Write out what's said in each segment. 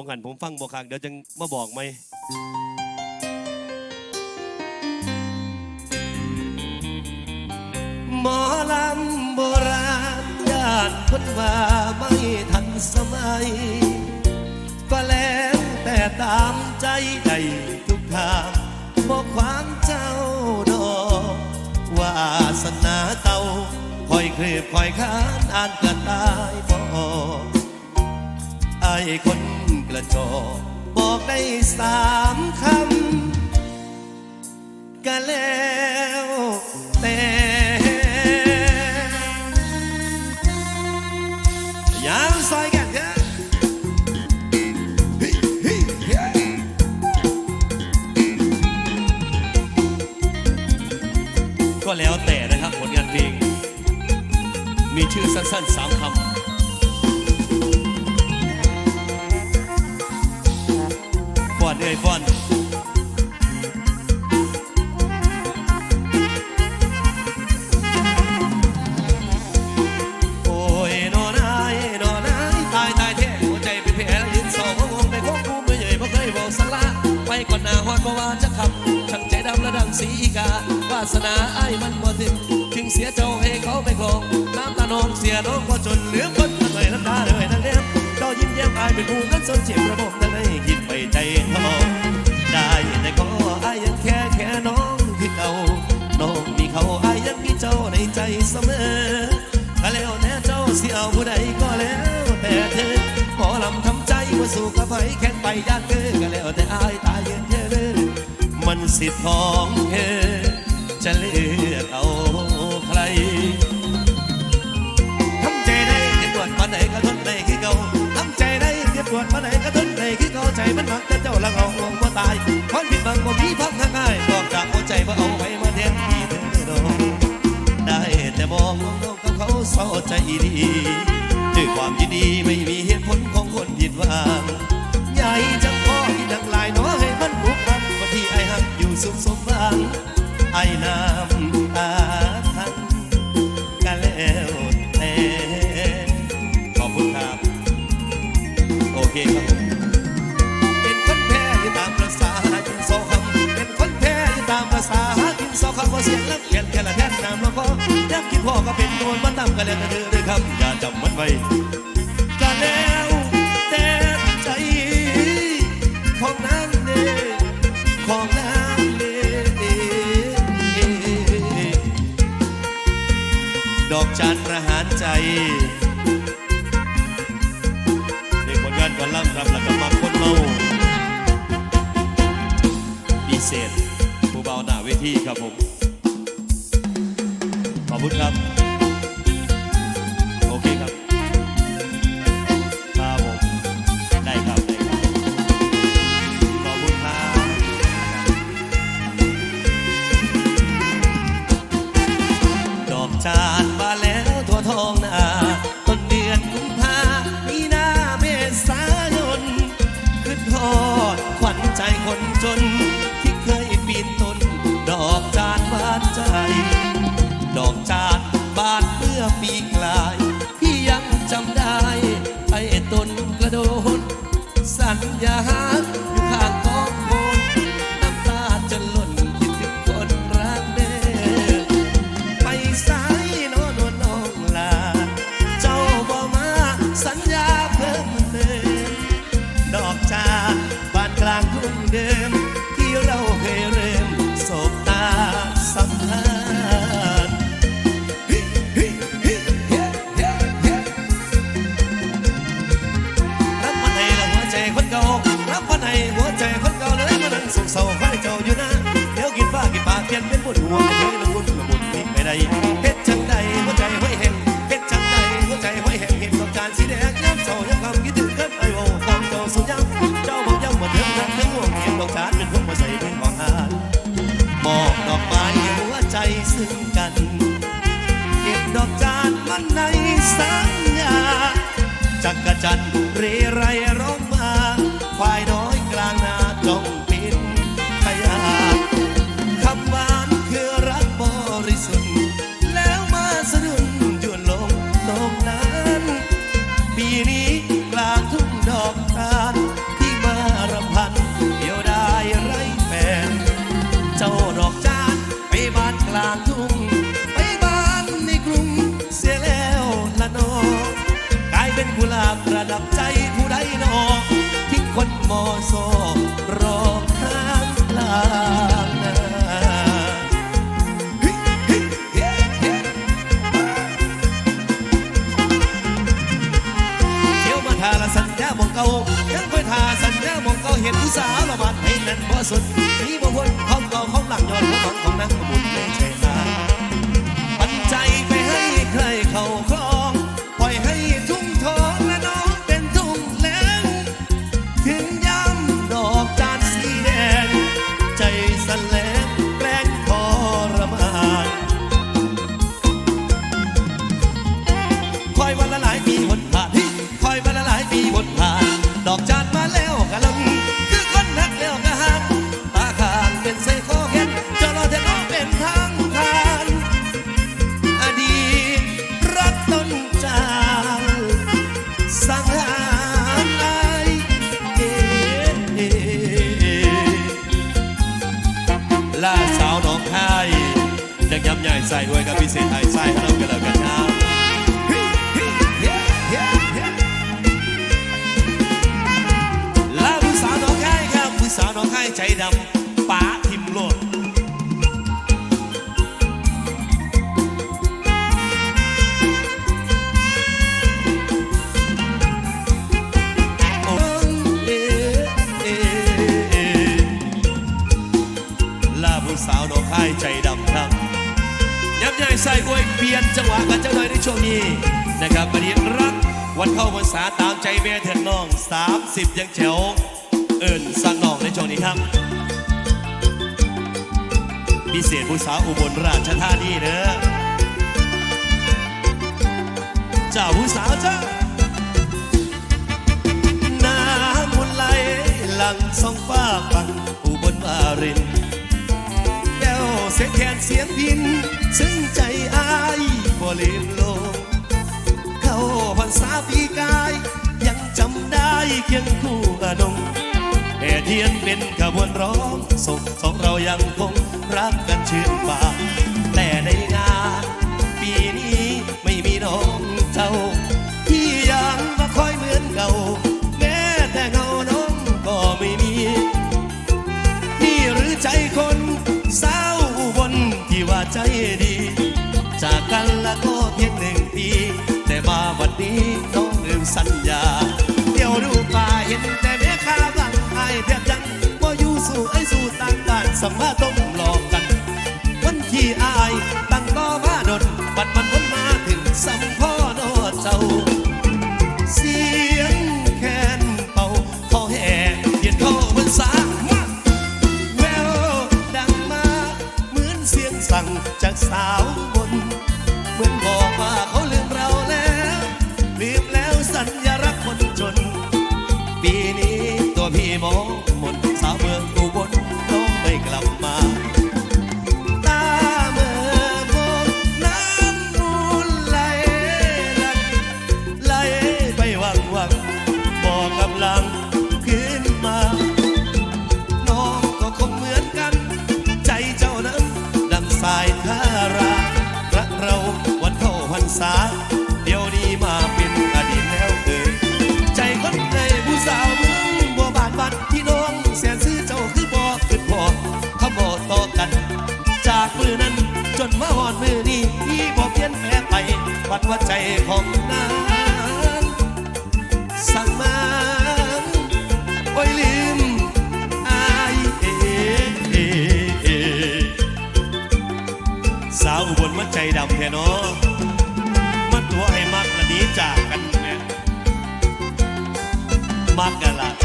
ผมหันผมฟังบอกคักเดี๋ยวจังมาบอกไหมหมอลำโบราณญาติคนว่าไม่ทันสมัย ก็แล้วแต่ตามใจใดทุกทางบอกความเจ้าดอกวาสนาเก่าคอยเคลียบคอยค้านอ่านกันตายบอกไอ้คน กระจอกบอกได้สามคำก็แล้วแต่ยามซอยกันเถอะก็แล้วแต่นะครับผลงานเพลงมีชื่อสั้นๆสามคำ อนเอ้ยฟอนโอ้ยนอนนอนายตายตายแท้หัวใจเป็นแผลยืนสองงงไปควบคุมไม่ใหญ่เพราะเคยบอกสละไปก่อนหน้าฮอดบ่ว่าจะขับช่างใจดำและดังสีกาวาสนาไอ้มันบ่ถึงถึงเสียเจ้าให้เขาไปครอง น้ำตาน้องเสียน้องก็จนเหลือคนตะเลยน้ำตาเลยนั่ง เลี้ยงอายเป็นผู้นั้นสนเจ็บระบบนั้นให้คิดไปใจทองได้แต่ขออายยังแค่แค่น้องที่เก่าน้องมีเขาอายยังมีเจ้าในใจเสมอก็แล้วแต่เจ้าเสิเอาผู้ใดก็แล้วแต่เธอหมอลำทำใจว่าสู้กับไผแข่งไปยากเกินก็แล้วแต่อายตายเยืนเธอเลยมันสิทธิ์ของเธอจะเลือ มันมักแต่เจ้าละเอาลงว่าตายคนผิดบังบ่มีพักง่ายบอกจากหัวใจว่าเอาไว้มาแทนที่เธอดอกได้แต่มองน้องกับเขาเศร้าใจดีด้วยความยินดีไม่มีเหตุผลของคนผิดหวังใหญ่จังพ่อที่ดังลายน้อให้มันบุกบันว่าที่ไอ้หักอยู่สุขสมบังไอ้น้ำ ก็แล้วแต่ใจของนางเน่ของนางเน่ดอกจานประหารใจในผลงานก่อนล่ำครับแล้วก็มาคนเมาดีเศษผู้เบาหน้าเวทีครับผม ขอบคุณครับา ผู้สาวละบัดให้นั้นบ่สุดมีบ่พ้นของเก่าของหลังย้อนของของนักบุญไม่ใช่ทาปันใจไปให้ใครเขาครองปล่อยให้ทุ่งทองและน้องเป็นทุ่งแล้งถึงย้ำดอกจานสีแดง ใจสนแลงแกล้งทรมานคอยวันละหลายปีหนผ่านคอยวันละหลายปีหนผ่านดอกจาน ใจแม่เถิดน้อง30ยังแฉวเอิ่นสั่งน้องในช่วงนี้ครับ พิเศษผู้สาวอุบลราชธานีเด้อเจ้าผู้สาวเจ้าน้ำมุนไหลหลังสองฟ้าฟังอุบลวารินแก้วเสียงแคนเสียงพิน ซึ่งใจอายบ่ลืมลงเข้าพรรษาปีกายยังจำได้ เคียงคู่อนงแต่เทียนเป็นขบวนร้องส่งสองเรายังคงรักกันชื่นบานแต่ในงานปีนี้ไม่มีน้องเจ้า ที่ยังมาคอยเหมือนเก่า แม้แต่เงาน้องก็ไม่มี นี่หรือใจคนสาวอุบนที่ว่าใจดี จากกันละก เดี๋ยวดูป่าเห็นแต่แม่ค้าบางไอเพียบยังว่อยู่สู่ไอสู่ต่างบ้านสัมมาต้องหลอกกันวันที่อายตั้งก็มาดนบัดมันพ้นมาถึงสัมพ่อนอเจ้า เสียงแคนเป่าขอแห่เย็นเข้าพรรษามาแววดังมา เหมือนเสียงสั่งจากสาวบนเหมือนบอก พี่ม มาหอดมือนี้พี่บอกเพี้ยนแปลไปวัดว่าใจของนางสั่งมาโอ้ยลืมอายเอเอเอสาวอุบลมันใจดำแท้เนาะมันตัวให้มักละนี้จากกันแม่มักกันละข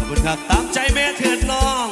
อบคุณครับตามใจแม่เถิดน้อง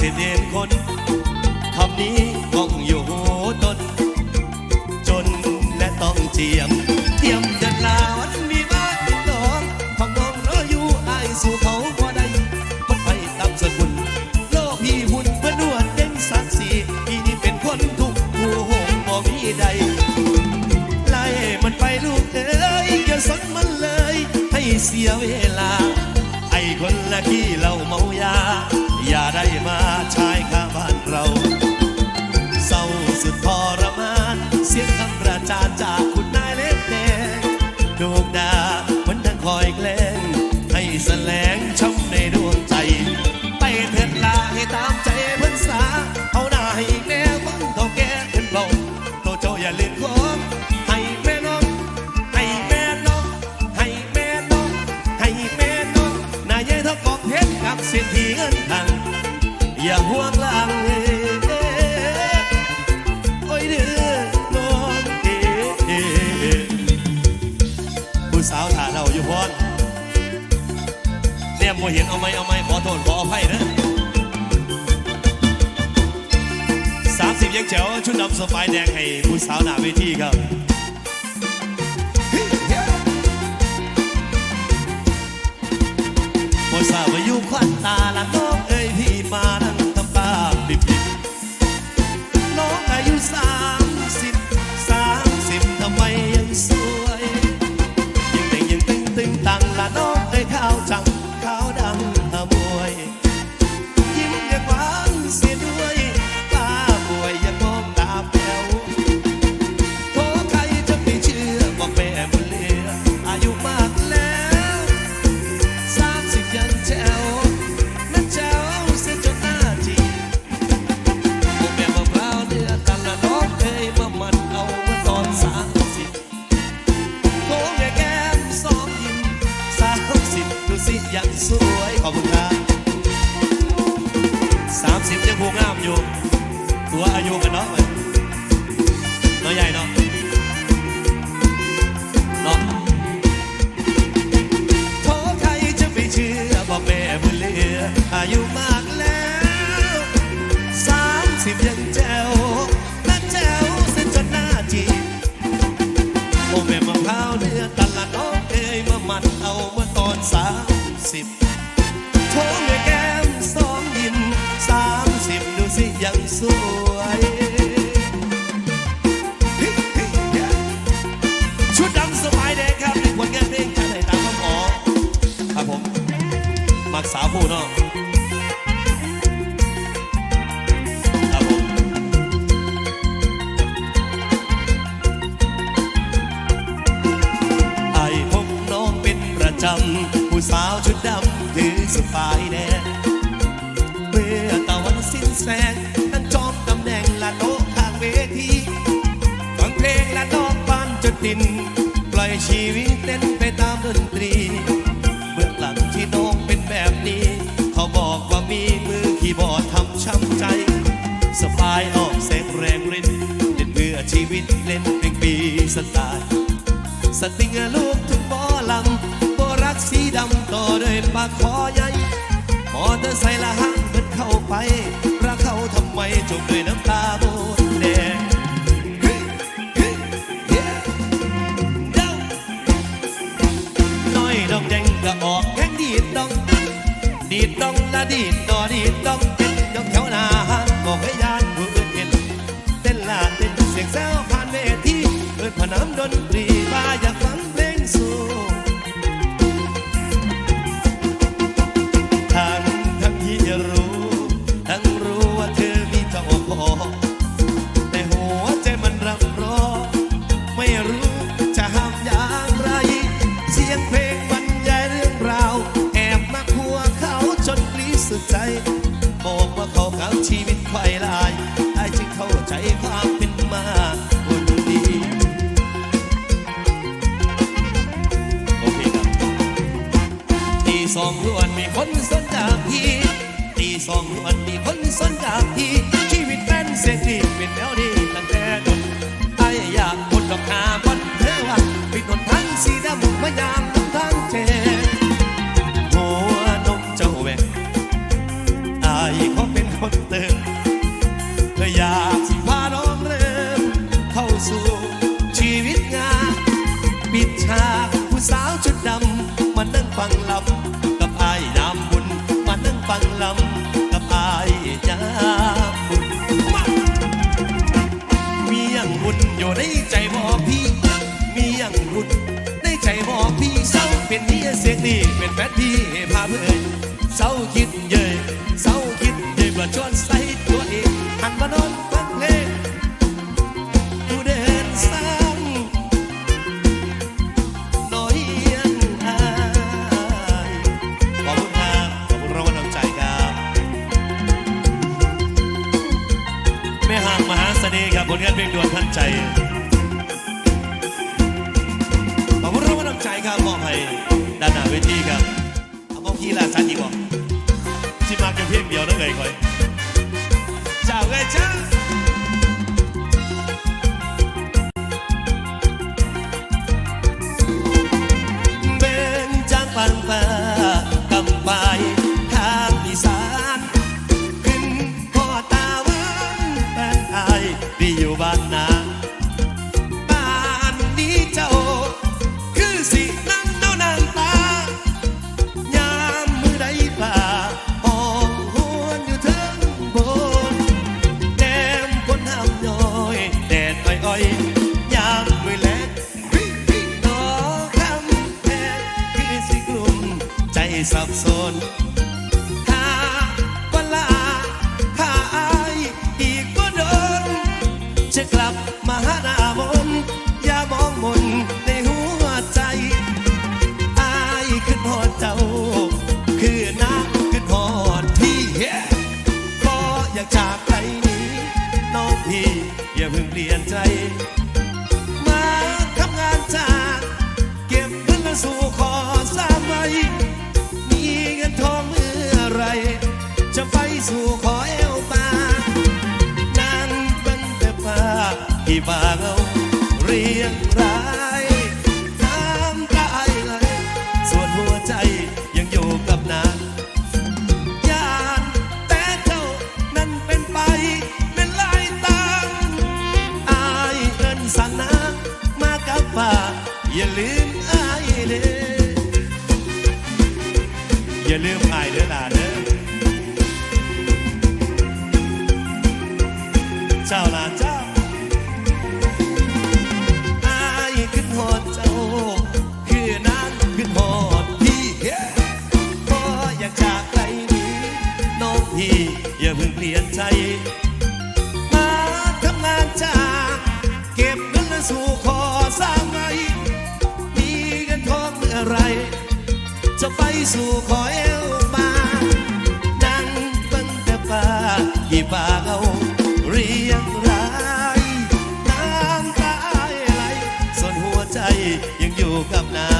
สียเด่นคนคำนี้ก้องอยู่หูตนจนและต้องเจียม เทียมเดินลาวันมีบ้านน้องของน้องรออยู่อายสู่เขาบ่ได้มันไปตามสกุลโลกพี่หุ่นเพื่อนวดเด่นสักสีพี่นี่เป็นคนทุกข์หัใดไล่มันไปลูกเอ้ยอย่าสนมันเลย ให้เสียเวลา ไอ้คนละขี้เหล้าเมายา ได้มาชายข้างบ้านเรา เศร้าสุดทอ นี่ยบ่เห็นเอาไหมเอาไหมขอโทษขออภัยนะสามสิบยังแจ๋วชุดดำสบายแดงให้ผู้สาวหน้าเวทีครับบนสาวายุควันตาละน้ ยุมากแล้วสามสิบยังแจ๋วและแจ๋วเส้นจนหน้าจีบโอแม่มะพร้าวเนื้อตลาดน้องเอมามันเอาเมื่อตอนสามสิบโทรแม่แก้มสองยิ้มสามสิบดูสิยังสวย ผู้สาวชุดดำถือสบายแดงเมื่อตะวันสิ้นแสงนั่งจองตำแหน่งละโต๊ะข้างเวทีฟังเพลงและนอกบ้านจนดิน ปล่อยชีวิตเต้นไปตามดนตรีเบื้องหลังที่น้องเป็นแบบนี้ เขาบอกว่ามีมือคีย์บอร์ดทำช้ำใจสบายออกแสงแรงรินเล่นเพื่อชีวิตเล่นเพลงปีสไตล์สติงลูกทุ มอเตอร์ไซค์ละหังมันเข้าไปรักเขาทำไมจมด้วยน้ำตาโบนแดงน้อยดองแดงก็ออกแข่งดีดดอง ดีดดองละดีดดอดีดดองเป็นดองแถวหนาห้างบอกให้ยานผู้อื่นเห็นเต้นลาเต้นเสียงแซวผ่านเวทีเปิดผนามดนตรีมาอยากฟัง พี่เจ้าเป็นนี่เสียงดีเป็นแฟนพี่พาเพื่อนเศร้าคิดเย่ยเศร้าคิดเย่ยเบื่อชวนใส่ตัวเองหันมานอนฟังเพลงผู้เดินสร้างน้อยยังอายขอบคุณครับขอบคุณรางวัลน้ำใจครับแม่ห่างมหาเสน่ห์ครับผลงานเพลงดวงทันใจ ครับมอบให้ด้านหน้าเวทีครับเอามอบพี่ลาสันดีกบอกสิมาแค่เพียงเดียวนั่นเลยคอยเจ้าเอ้ยเจ้าเบนจางปันปัน สับสนถ้าวันลาถ้าอายอีกบ่โดนจะกลับมาหาหน้ามนอย่ามองมนในหัวใจอายขึ้นหอดเจ้า คือน้ำขึ้นหอดพี่ก็อยากจากไปนี้น้องพี่อย่าเพิ่งเปลี่ยนใจ เจ้าลาเจ้าอายขึ้นหอดเจ้า คือนางขึ้นหอดพี่พออยากจากไกลนี้น้องพี่อย่าเพิ่งเปลี่ยนใจ มาทำงานจ้าเก็บเงินมาสู่ขอสร้างไว้มีเงินทองเมื่อไรจะไปสู่ขอเอวมา นั่งเบิ่งแต่ป่ากี่ป่าเอา เรียงรายน้ำตาไหลส่วนหัวใจยังอยู่กับนางย